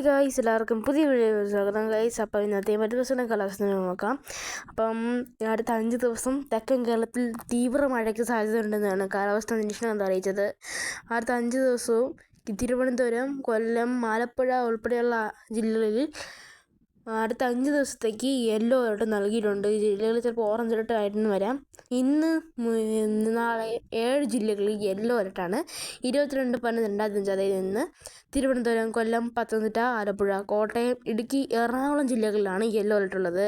Hi guys എല്ലാവർക്കും പുതിയ video സ്വാഗതം ഗായ്സ് അപ്പോൾ ഇന്നത്തെ മറ്റു ദിവസം കാലാവസ്ഥ നോക്കാം. അപ്പം അടുത്ത അഞ്ച് ദിവസം തെക്കൻ കേരളത്തിൽ തീവ്ര മഴയ്ക്ക് സാധ്യത ഉണ്ടെന്നാണ് കാലാവസ്ഥാ നിരീക്ഷണം അറിയിച്ചത്. അടുത്ത അഞ്ച് ദിവസവും തിരുവനന്തപുരം കൊല്ലം ആലപ്പുഴ ഉൾപ്പെടെയുള്ള ജില്ലകളിൽ അടുത്ത അഞ്ച് ദിവസത്തേക്ക് യെല്ലോ അലർട്ട് നൽകിയിട്ടുണ്ട്. ജില്ലകളിൽ ചിലപ്പോൾ ഓറഞ്ച് അലർട്ട് ആയിരുന്നു വരാം. ഇന്ന് നാളെ ഏഴ് ജില്ലകളിൽ യെല്ലോ അലർട്ടാണ് ഇരുപത്തിരണ്ട് പതിനൊന്ന് രണ്ടായിരത്തി അഞ്ച് ഇന്ന് തിരുവനന്തപുരം കൊല്ലം പത്തനംതിട്ട ആലപ്പുഴ കോട്ടയം ഇടുക്കി എറണാകുളം ജില്ലകളിലാണ് യെല്ലോ അലർട്ട്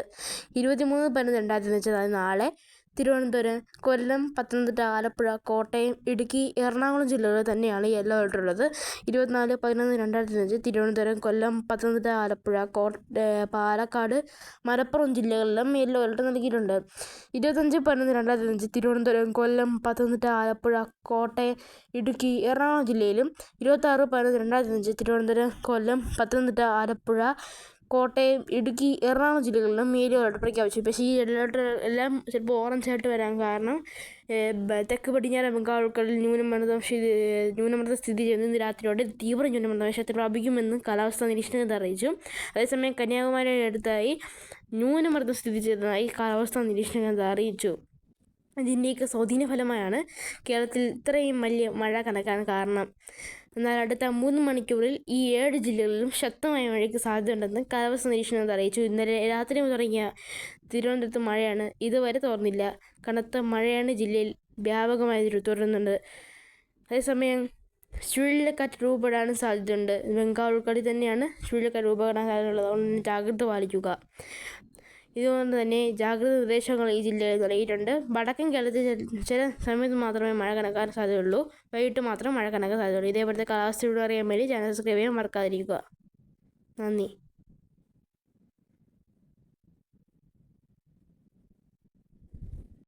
ഇരുപത്തിമൂന്ന് പതിനൊന്ന് രണ്ടായിരത്തി അഞ്ച് നാളെ തിരുവനന്തപുരം കൊല്ലം പത്തനംതിട്ട ആലപ്പുഴ കോട്ടയം ഇടുക്കി എറണാകുളം ജില്ലകളിൽ തന്നെയാണ് യെല്ലോ അലർട്ട് ഉള്ളത്. ഇരുപത്തിനാല് പതിനൊന്ന് രണ്ടായിരത്തി അഞ്ച് തിരുവനന്തപുരം കൊല്ലം പത്തനംതിട്ട ആലപ്പുഴ പാലക്കാട് മലപ്പുറം ജില്ലകളിലും യെല്ലോ അലർട്ട് നൽകിയിട്ടുണ്ട്. ഇരുപത്തഞ്ച് പതിനൊന്ന് രണ്ടായിരത്തി അഞ്ച് തിരുവനന്തപുരം കൊല്ലം പത്തനംതിട്ട ആലപ്പുഴ കോട്ടയം ഇടുക്കി എറണാകുളം ജില്ലയിലും ഇരുപത്താറ് പതിനൊന്ന് രണ്ടായിരത്തി അഞ്ച് തിരുവനന്തപുരം കൊല്ലം പത്തനംതിട്ട ആലപ്പുഴ കോട്ടയം ഇടുക്കി എറണാകുളം ജില്ലകളിലും യെല്ലോ അലർട്ട് പ്രഖ്യാപിച്ചു പക്ഷേ ഈ യെല്ലോ അലർട്ട് എല്ലാം ചിലപ്പോൾ ഓറഞ്ച് ആയിട്ട് വരാൻ കാരണം തെക്ക് പടിഞ്ഞാറ് ബംഗാൾ ഉൾക്കടലിൽ ന്യൂനമർദ്ദം ന്യൂനമർദ്ദം സ്ഥിതി ചെയ്യുന്ന ഇന്ന് രാത്രിയോടെ തീവ്ര ന്യൂനമർദ്ദം ശക്തി പ്രാപിക്കുമെന്ന് കാലാവസ്ഥാ നിരീക്ഷണ കേന്ദ്രം അറിയിച്ചു. അതേസമയം കന്യാകുമാരിയുടെ അടുത്തായി ന്യൂനമർദ്ദം സ്ഥിതി ചെയ്തതായി കാലാവസ്ഥാ നിരീക്ഷണ കേന്ദ്രം അറിയിച്ചു. ഇതിന്റെയൊക്കെ സ്വാധീന ഫലമായാണ് കേരളത്തിൽ ഇത്രയും വലിയ മഴ കണക്കാൻ കാരണം. എന്നാൽ അടുത്ത മൂന്ന് മണിക്കൂറിൽ ഈ ഏഴ് ജില്ലകളിലും ശക്തമായ മഴയ്ക്ക് സാധ്യതയുണ്ടെന്ന് കാലാവസ്ഥ നിരീക്ഷണം അറിയിച്ചു. ഇന്നലെ രാത്രി തുടങ്ങിയ തിരുവനന്തപുരത്ത് മഴയാണ് ഇതുവരെ തോർന്നില്ല. കനത്ത മഴയാണ് ജില്ലയിൽ വ്യാപകമായി തുടരുന്നുണ്ട്. അതേസമയം ചുഴലിക്കാറ്റ് രൂപപ്പെടാൻ സാധ്യതയുണ്ട്. ബംഗാൾ ഉൾക്കടി തന്നെയാണ് ചുഴലിക്കാറ്റ് രൂപപ്പെടാൻ സാധ്യതയുള്ളത് അതുകൊണ്ട് ജാഗ്രത പാലിക്കുക. ഇതുകൊണ്ട് തന്നെ ജാഗ്രത നിർദ്ദേശങ്ങൾ ഈ ജില്ലയിൽ നൽകിയിട്ടുണ്ട്. വടക്കൻ കേരളത്തിൽ ചില സമയത്ത് മാത്രമേ മഴ കണക്കാൻ സാധ്യതയുള്ളൂ. വൈകിട്ട് മാത്രം മഴ കണക്കാൻ സാധ്യതയുള്ളൂ. ഇതേപോലത്തെ കാലാവസ്ഥയോട് അറിയാൻ വേണ്ടി ചാനൽ സബ്സ്ക്രൈബ് ചെയ്യാൻ മറക്കാതിരിക്കുക. നന്ദി.